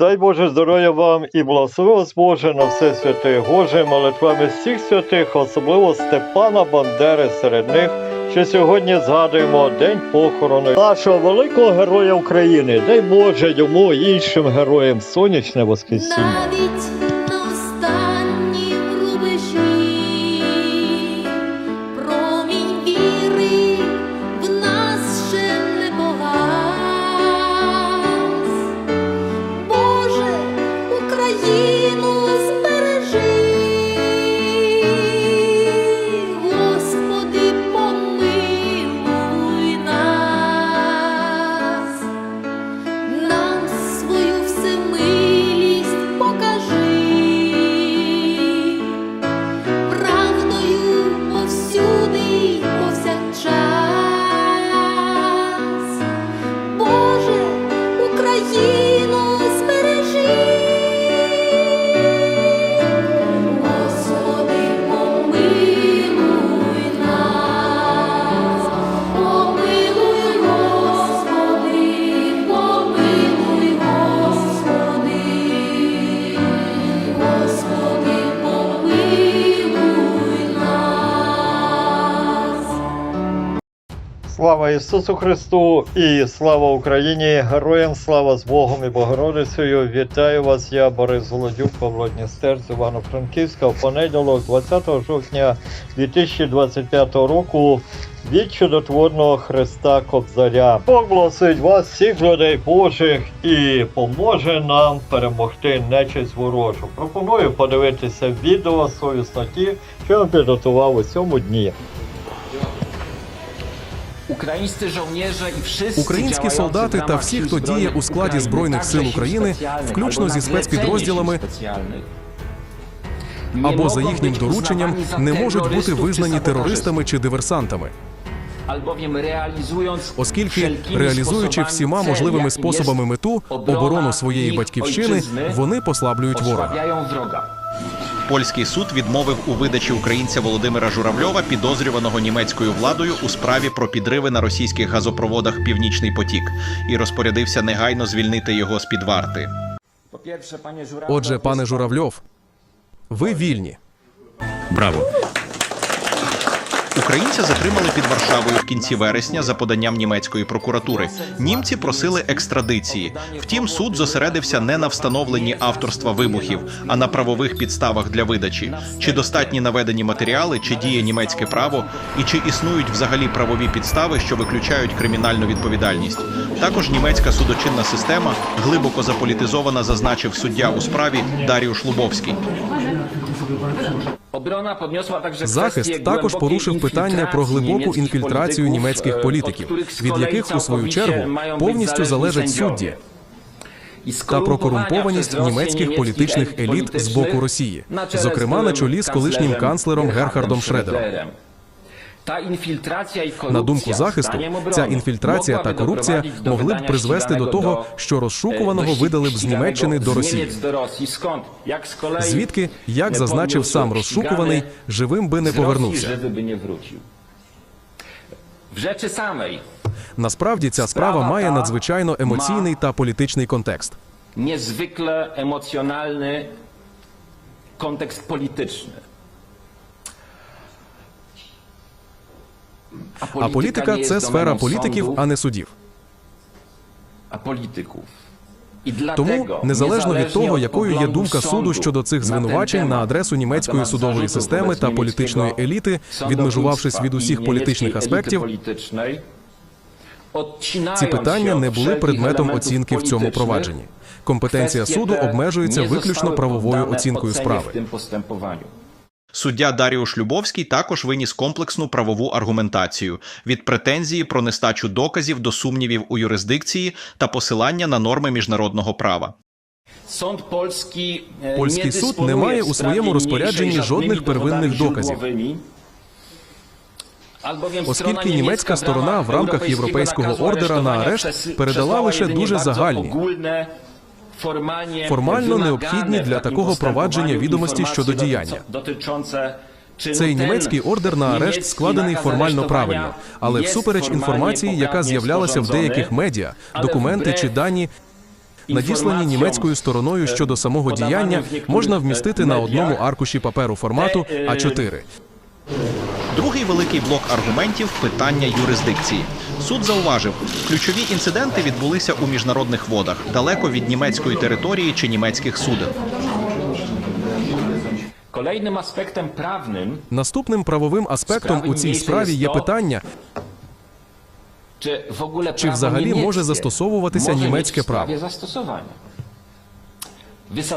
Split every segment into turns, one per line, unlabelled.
Дай Боже здоров'я вам і благослови вас Боже на все святе Боже, молитвами всіх святих, особливо Степана Бандери серед них, що сьогодні згадуємо День похорону нашого великого героя України. Дай Боже йому і іншим героям сонячне воскресіння. Слава Ісусу Христу і слава Україні! Героям слава з Богом і Богородицею! Вітаю вас! Я Борис Голодюк, Павло Дністер з Івано-Франківська. В понеділок, 20 жовтня 2025 року. Від чудотворного Христа Кобзаря. Бог благословить вас, всіх людей Божих, і поможе нам перемогти нечисть ворожу. Пропоную подивитися відео совісно ті, що я підготував у цьому дні.
Українські żołnierze і всі
Українські солдати та всі, хто діє у складі збройних сил України, включно зі спецпідрозділами, або за їхнім дорученням не можуть бути визнані терористами чи диверсантами, оскільки реалізуючи всіма можливими способами мету оборону своєї батьківщини, вони послаблюють ворога.
Польський суд відмовив у видачі українця Володимира Журавльова, підозрюваного німецькою владою у справі про підриви на російських газопроводах Північний потік, і розпорядився негайно звільнити його з під варти.
Отже, пане Журавльов, ви вільні.
Браво! Українця затримали під Варшавою в кінці вересня за поданням німецької прокуратури. Німці просили екстрадиції. Втім, суд зосередився не на встановленні авторства вибухів, а на правових підставах для видачі. Чи достатні наведені матеріали, чи діє німецьке право, і чи існують взагалі правові підстави, що виключають кримінальну відповідальність. Також німецька судочинна система глибоко заполітизована, зазначив суддя у справі Даріуш Лубовський.
Захист також порушив питання про глибоку інфільтрацію німецьких політиків, від яких у свою чергу повністю залежать судді, та про корумпованість німецьких політичних еліт з боку Росії, зокрема на чолі з колишнім канцлером Герхардом Шредером. На думку захисту, ця інфільтрація та корупція могли б призвести до того, що розшукуваного видали б з Німеччини до Росії. Звідки, як зазначив сам розшукуваний, живим би не повернувся. Насправді ця справа має надзвичайно емоційний та політичний контекст.
niezwykle emocjonalny kontekst polityczny.
А політика це сфера політиків, а не судів. Тому, незалежно від того, якою є думка суду щодо цих звинувачень на адресу німецької судової системи та політичної еліти, відмежувавшись від усіх політичних аспектів, ці питання не були предметом оцінки в цьому провадженні. Компетенція суду обмежується виключно правовою оцінкою справи.
Суддя Даріуш Любовський також виніс комплексну правову аргументацію від претензії про нестачу доказів до сумнівів у юрисдикції та посилання на норми міжнародного права.
Sąd polski, e,
Польський суд не має у своєму розпорядженні жодних первинних доказів. Оскільки німецька сторона в рамках європейського ордера на арешт передала лише дуже
bardzo
загальні, формально необхідні для такого провадження відомості щодо діяння. Цей німецький ордер на арешт складений формально правильно, але всупереч інформації, яка з'являлася в деяких медіа, документи чи дані надіслані німецькою стороною щодо самого діяння, можна вмістити на одному аркуші паперу формату А4.
Другий великий блок аргументів питання юрисдикції. Суд зауважив, ключові інциденти відбулися у міжнародних водах, далеко від німецької території чи німецьких суден.
Kolejnym aspektem prawnym,
Наступним правовим аспектом у цій справі є питання,
czy w ogóle
Czy
prawo
взагалі
niemieckie
може застосовуватися
może mieć
німецьке
sprawie
право?
zastosowania.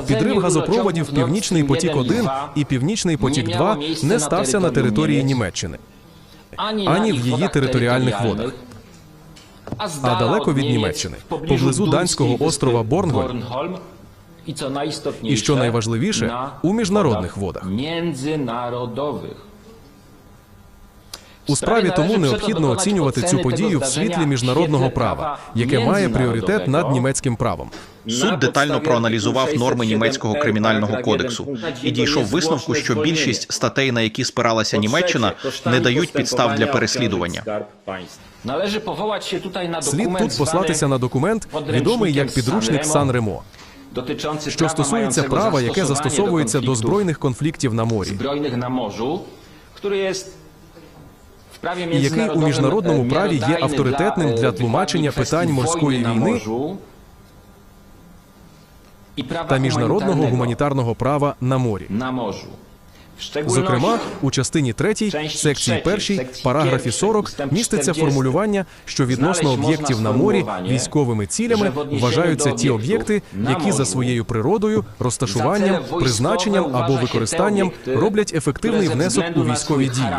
Підрив газопроводів Північний потік
1 i
1
2
і Північний потік
nie
2 не стався на території Німеччини.
ані,
в її територіальних водах.
а,
далеко від Німеччини, поблизу данського острова Борнгольм,
І
що найважливіше, у міжнародних водах. У справі тому необхідно оцінювати цю подію в світлі міжнародного права, яке має пріоритет над німецьким правом.
Суд детально проаналізував норми німецького кримінального кодексу. І дійшов висновку, що більшість статей, на які спиралася Німеччина, не дають підстав для переслідування.
Powołać się tutaj na
Слід тут послатися на документ, відомий як підручник Сан Ремо, що стосується права, яке застосовується до збройних конфліктів на морі,
на
який у міжнародному праві є авторитетним для
e,
тлумачення питань морської війни та міжнародного
гуманітарного
права на морі.
на.
Зокрема, у частині 3 секції
trzeciej,
1, параграфі
pierwszej,
40 міститься формулювання, що відносно об'єктів на морі військовими цілями вважаються ті об'єкти, які за своєю природою, розташуванням, призначенням або використанням роблять ефективний внесок у військові дії.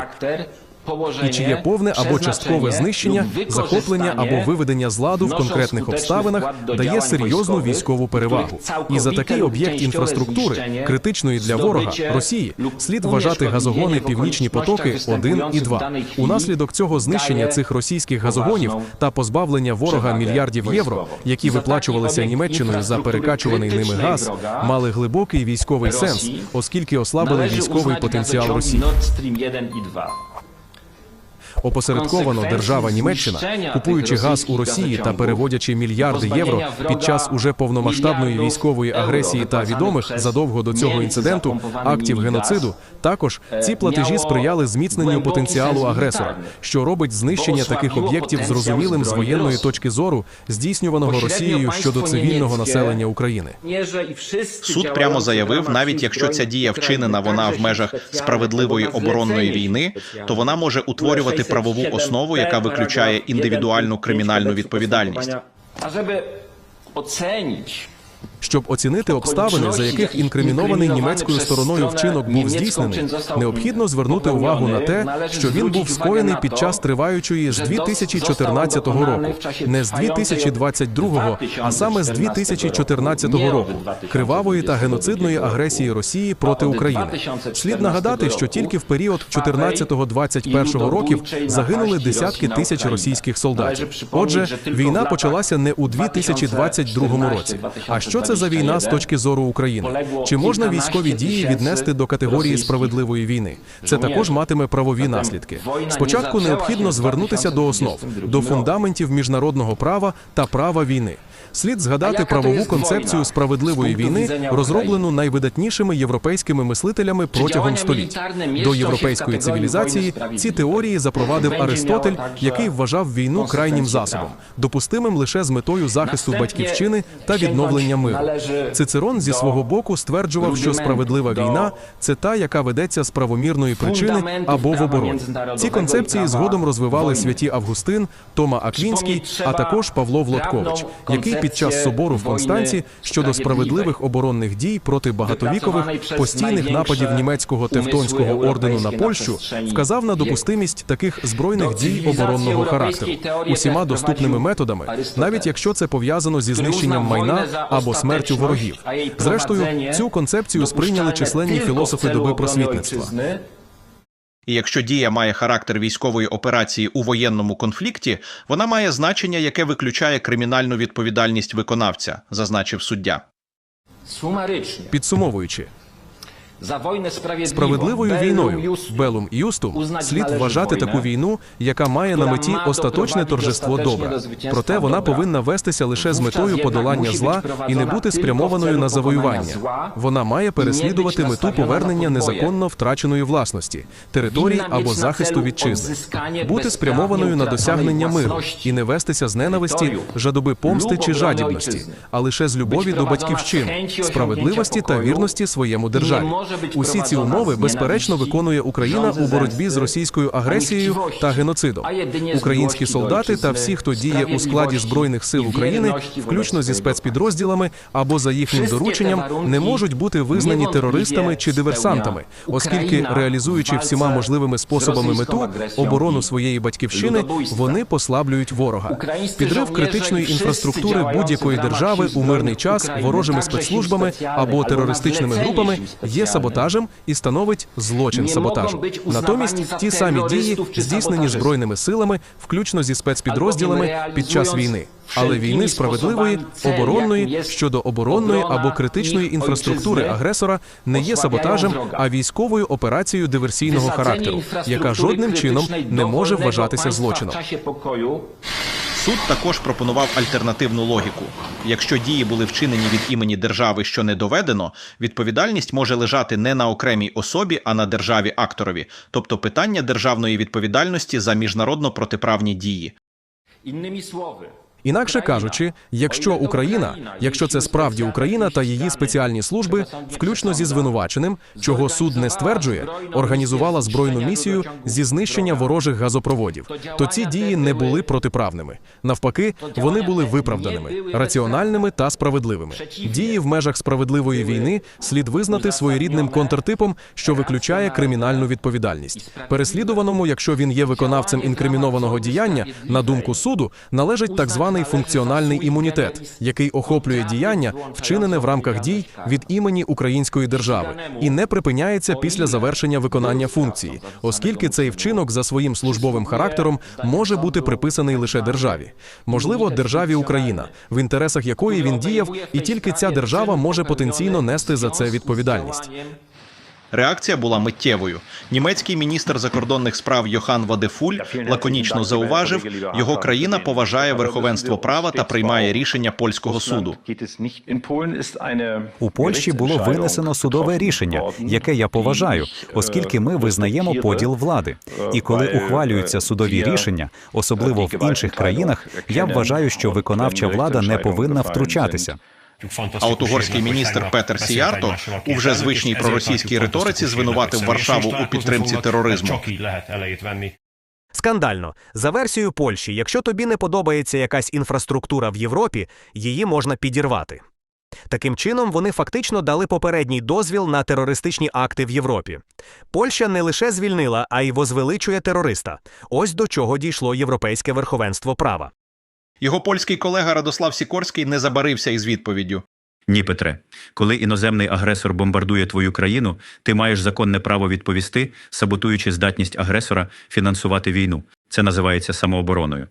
І чи є повне або часткове знищення, захоплення або виведення з ладу в конкретних обставинах дає серйозну військову перевагу. І за такий об'єкт інфраструктури, критичної для ворога Росії, слід вважати газогони Північні потоки
okolicznościach
1 і
występujących w
2. Унаслідок цього знищення цих російських газогонів та позбавлення ворога мільярдів євро, які виплачувалися Німеччиною за перекачуваний ними газ, мали глибокий військовий сенс, оскільки ослабили військовий потенціал Росії. Опосередковано держава Німеччина, купуючи газ у Росії та переводячи мільярди євро під час уже повномасштабної військової агресії та відомих задовго до цього інциденту актів геноциду, також ці
е,
платежі сприяли зміцненню потенціалу агресора, що робить знищення таких об'єктів зрозумілим з воєнної точки зору, здійснюваного Росією щодо цивільного населення України.
Суд прямо заявив, навіть якщо ця дія вчинена вона в межах справедливої оборонної війни, то вона може утворювати правову основу, яка виключає індивідуальну кримінальну відповідальність.
А щоб ocenić
Щоб оцінити обставини, за яких інкримінований німецькою стороною вчинок був здійснений, необхідно звернути увагу на те, що він був скоєний під час триваючої з 2014 року, не з 2022, а саме з 2014 року кривавої та геноцидної агресії Росії проти України. Слід нагадати, що тільки в період 14-21 років загинули десятки тисяч російських солдатів. Отже, війна почалася не у 2022 році. А що це за війна з точки зору України? Чи можна військові дії віднести до категорії справедливої війни? Це також матиме правові наслідки. Спочатку необхідно звернутися до основ, до фундаментів міжнародного права та права війни. Слід згадати правову концепцію справедливої війни, розроблену найвидатнішими європейськими мислителями протягом століть. До європейської цивілізації ці теорії запровадив Аристотель, який вважав війну крайнім засобом, допустимим лише з метою захисту батьківщини та відновлення миру. Цицерон зі свого боку стверджував, що справедлива війна це та, яка ведеться з правомірної причини або в обороні. Ці концепції згодом розвивали святі Августин, Тома Аквінський, а також Павло Влодкович, який під час собору в Констанці щодо справедливих оборонних дій проти багатовікових постійних нападів німецького тевтонського ордену на Польщу вказав на допустимість таких збройних дій оборонного характеру усіма доступними методами, навіть якщо це пов'язано зі знищенням майна або смертю ворогів. Зрештою, цю концепцію сприйняли численні філософи доби просвітництва.
І якщо дія має характер військової операції у воєнному конфлікті, вона має значення, яке виключає кримінальну відповідальність виконавця, зазначив суддя.
Підсумовуючи, Справедливою війною. Белум Юстум слід вважати таку війну, яка має на меті остаточне торжество добра. Проте вона повинна вестися лише з метою подолання зла і не бути спрямованою на завоювання. Вона має переслідувати мету повернення незаконно втраченої власності, територій або захисту вітчизни, бути спрямованою на досягнення миру і не вестися з ненависті, жадоби помсти чи жадібності, а лише з любові до батьківщини, справедливості та вірності своєму державі. Усі ці умови безперечно виконує Україна у боротьбі з російською агресією та геноцидом. Українські солдати та всі, хто діє у складі збройних сил України, включно зі спецпідрозділами або за їхнім дорученням, не можуть бути визнані терористами чи диверсантами, оскільки реалізуючи всіма можливими способами мету оборону своєї батьківщини, вони послаблюють ворога. Підрив критичної інфраструктури будь-якої держави у мирний час ворожими спецслужбами або терористичними групами є. Саботажем і становить злочин саботажу. Натомість ті самі дії здійснені збройними силами, включно зі спецпідрозділами під час війни. Але війни справедливої, оборонної щодо оборонної або критичної інфраструктури агресора не є саботажем, а військовою операцією диверсійного характеру, яка жодним чином не може вважатися злочином.
Суд також пропонував альтернативну логіку. Якщо дії були вчинені від імені держави, що не доведено, відповідальність може лежати не на окремій особі, а на державі акторові, тобто питання державної відповідальності за міжнародно протиправні дії.
Інними словами,
Інакше кажучи, якщо Україна, якщо це справді Україна та її спеціальні служби, включно зі звинуваченим, чого суд не стверджує, організувала збройну місію зі знищення ворожих газопроводів, то ці дії не були протиправними. Навпаки, вони були виправданими, раціональними та справедливими. Дії в межах справедливої війни слід визнати своєрідним контртипом, що виключає кримінальну відповідальність. Переслідуваному, якщо він є виконавцем інкримінованого діяння, на думку суду, належить так званий функціональний імунітет, який охоплює діяння, вчинене в рамках дій від імені української держави, і не припиняється після завершення виконання функції, оскільки цей вчинок за своїм службовим характером може бути приписаний лише державі, можливо, державі Україна, в інтересах якої він діяв, і тільки ця держава може потенційно нести за це відповідальність.
Реакція була миттєвою. Німецький міністр закордонних справ Йохан Вадефуль лаконічно зауважив, його країна поважає верховенство права та приймає рішення польського суду.
У Польщі було винесено судове рішення, яке я поважаю, оскільки ми визнаємо поділ влади. І коли ухвалюються судові рішення, особливо в інших країнах, я вважаю, що виконавча влада не повинна втручатися.
А от угорський міністр Петер Сіярто у вже звичній проросійській риториці звинуватив Варшаву у підтримці тероризму.
Скандально. За версією Польщі, якщо тобі не подобається якась інфраструктура в Європі, її можна підірвати. Таким чином, вони фактично дали попередній дозвіл на терористичні акти в Європі. Польща не лише звільнила, а й возвеличує терориста. Ось до чого дійшло європейське верховенство права.
Його польський колега Радослав Сікорський не забарився із відповіддю.
Ні, Петре. Коли іноземний агресор бомбардує твою країну, ти маєш законне право відповісти, саботуючи здатність агресора фінансувати війну. Це називається самообороною.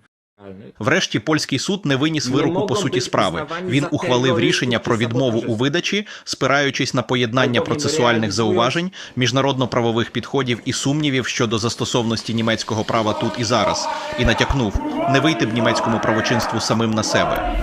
Врешті польський суд не виніс вироку по суті справи. Він ухвалив рішення про відмову у видачі, спираючись на поєднання процесуальних зауважень, міжнародно-правових підходів і сумнівів щодо застосовності німецького права тут і зараз, і натякнув не вийти б німецькому правочинству самим на себе.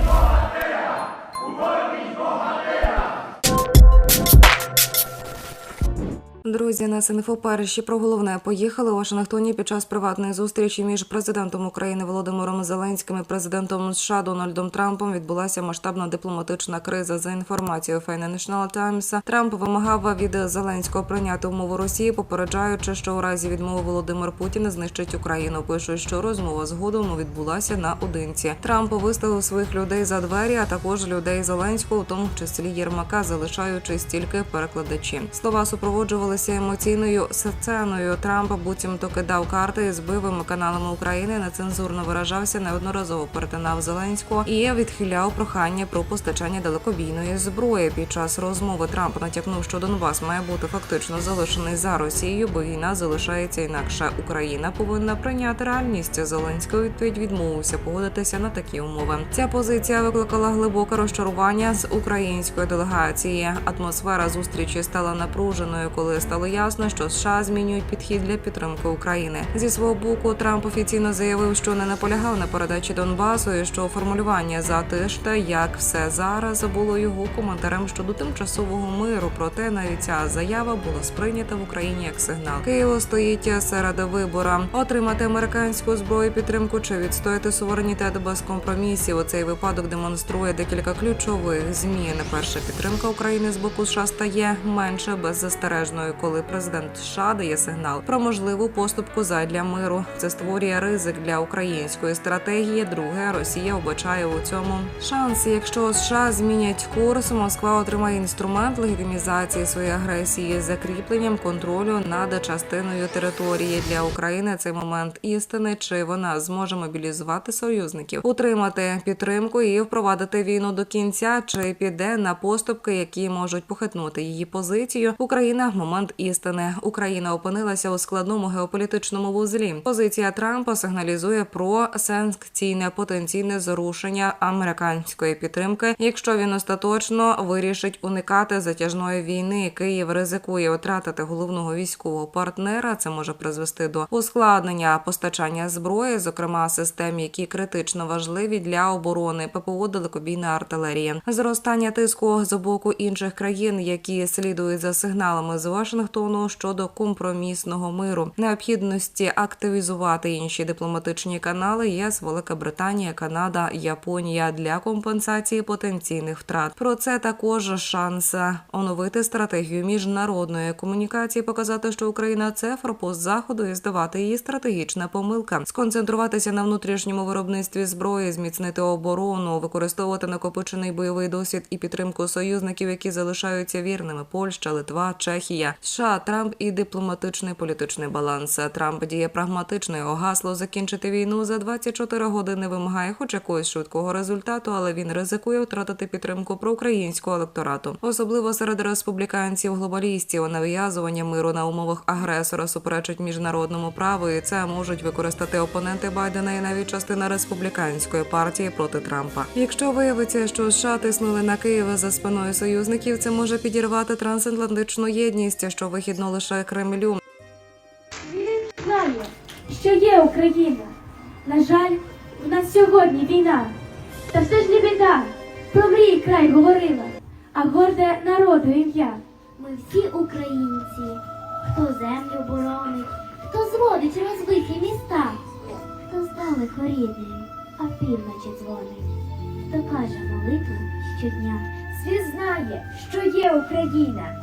Друзі, на СНФО перші про головне поїхали у Вашингтоні під час приватної зустрічі між президентом України Володимиром Зеленським і президентом США Дональдом Трампом відбулася масштабна дипломатична криза. За інформацією Financial Times, Трамп вимагав від Зеленського прийняти умову Росії, попереджаючи, що у разі відмови Володимир Путін знищить Україну. Пишуть, що розмова згодом відбулася наодинці. Трамп виставив своїх людей за двері, а також людей Зеленського, у тому числі Єрмака, залишаючи стільки перекладачі. Слова супроводжувалися здавалася емоційною сценою. Трамп буцімто кидав карти з бивими каналами України, нецензурно виражався, неодноразово перетинав Зеленського і відхиляв прохання про постачання далекобійної зброї. Під час розмови Трамп натякнув, що Донбас має бути фактично залишений за Росією, бо війна залишається інакше. Україна повинна прийняти реальність. Зеленський відповідь відмовився погодитися на такі умови. Ця позиція викликала глибоке розчарування з української делегації. Атмосфера зустрічі стала напруженою, коли стало ясно, що США змінюють підхід для підтримки України. Зі свого боку, Трамп офіційно заявив, що не наполягав на передачі Донбасу, і що формулювання за затишта, як все зараз, було його коментарем щодо тимчасового миру. Проте навіть ця заява була сприйнята в Україні як сигнал. Києво стоїть серед вибора отримати американську зброю підтримку чи відстояти суверенітет без компромісів. У цей випадок демонструє декілька ключових змін. Перша підтримка України з боку США стає менше беззастережною, коли президент США дає сигнал про можливу поступку задля миру. Це створює ризик для української стратегії. Друге, Росія вбачає у цьому шанс. Якщо США змінять курс, Москва отримає інструмент легітимізації своєї агресії з закріпленням контролю над частиною території для України. Цей момент істини, чи вона зможе мобілізувати союзників, утримати підтримку і впровадити війну до кінця, чи піде на поступки, які можуть похитнути її позицію. Україна момент істини. Україна опинилася у складному геополітичному вузлі. Позиція Трампа сигналізує про санкційне потенційне зрушення американської підтримки, якщо він остаточно вирішить уникати затяжної війни. Київ ризикує втратити головного військового партнера. Це може призвести до ускладнення постачання зброї, зокрема систем, які критично важливі для оборони ППО далекобійна артилерія, зростання тиску з боку інших країн, які слідують за сигналами з Вашингтону щодо компромісного миру, необхідності активізувати інші дипломатичні канали ЄС, Велика Британія, Канада, Японія для компенсації потенційних втрат. Про це також шанс оновити стратегію міжнародної комунікації, показати, що Україна це форпост заходу і здавати її стратегічна помилка, сконцентруватися на внутрішньому виробництві зброї, зміцнити оборону, використовувати накопичений бойовий досвід і підтримку союзників, які залишаються вірними: Польща, Литва, Чехія, США, Трамп і дипломатичний політичний баланс. Трамп діє прагматично. Його гасло закінчити війну за 24 години вимагає хоч якогось швидкого результату, але він ризикує втратити підтримку проукраїнського електорату, особливо серед республіканців глобалістів. Нав'язування миру на умовах агресора суперечить міжнародному праву, і це можуть використати опоненти Байдена і навіть частина республіканської партії проти Трампа. Якщо виявиться, що США тиснули на Київ за спиною союзників, це може підірвати трансатлантичну єдність, що вихідно лише Кремлю.
знає, що є Україна. На жаль, в нас сьогодні війна. Та все ж не біда, про мрій край говорила, а горде народу ім'я.
Ми всі українці, хто землю боронить, хто зводить розбиті міста, хто здалеку рідним, а півночі дзвонить, хто каже молитву щодня.
Світ знає, що є Україна.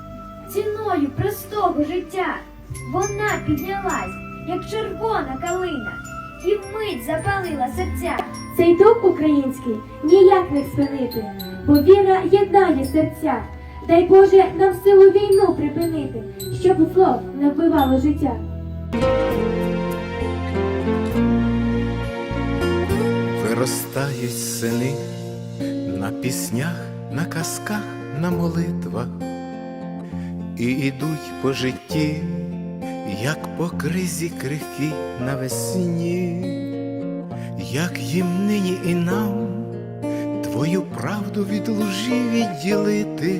Ціною простого життя вона піднялась, як червона калина, і вмить запалила серця. Цей дух український ніяк не спинити, бо віра єднає серця. Дай Боже нам силу війну припинити, щоб зло не вбивало життя.
Виростають сини на піснях, на казках, на молитвах і ідуть по житті, як по кризі крихкі навесні, як їм нині і нам твою правду від лжі відділити,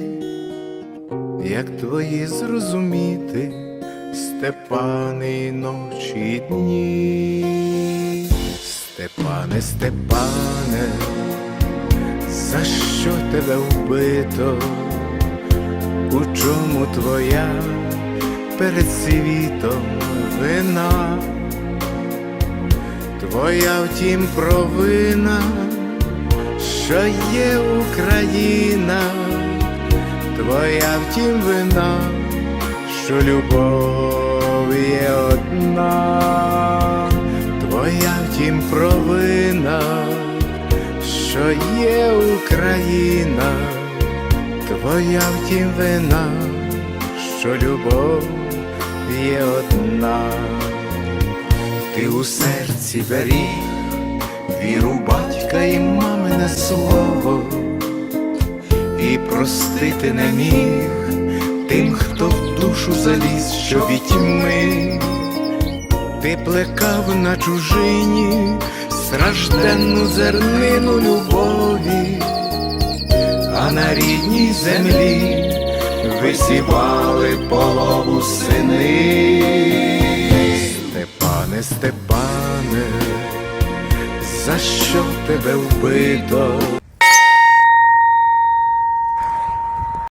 як твої зрозуміти Степани й ночі й дні. Степане, Степане, за що тебе вбито? У чому твоя перед світом вина? Твоя втім провина, що є Україна, твоя втім вина, що любов є одна, твоя втім провина, що є Україна, твоя втім вина, що любов є одна, ти у серці беріг віру батька і мамине слово, і простити не міг тим, хто в душу заліз, що від тьми. Ти плекав на чужині стражденну зернину любові, на рідній землі висівали полову сини. Степане, Степане, за що тебе вбито?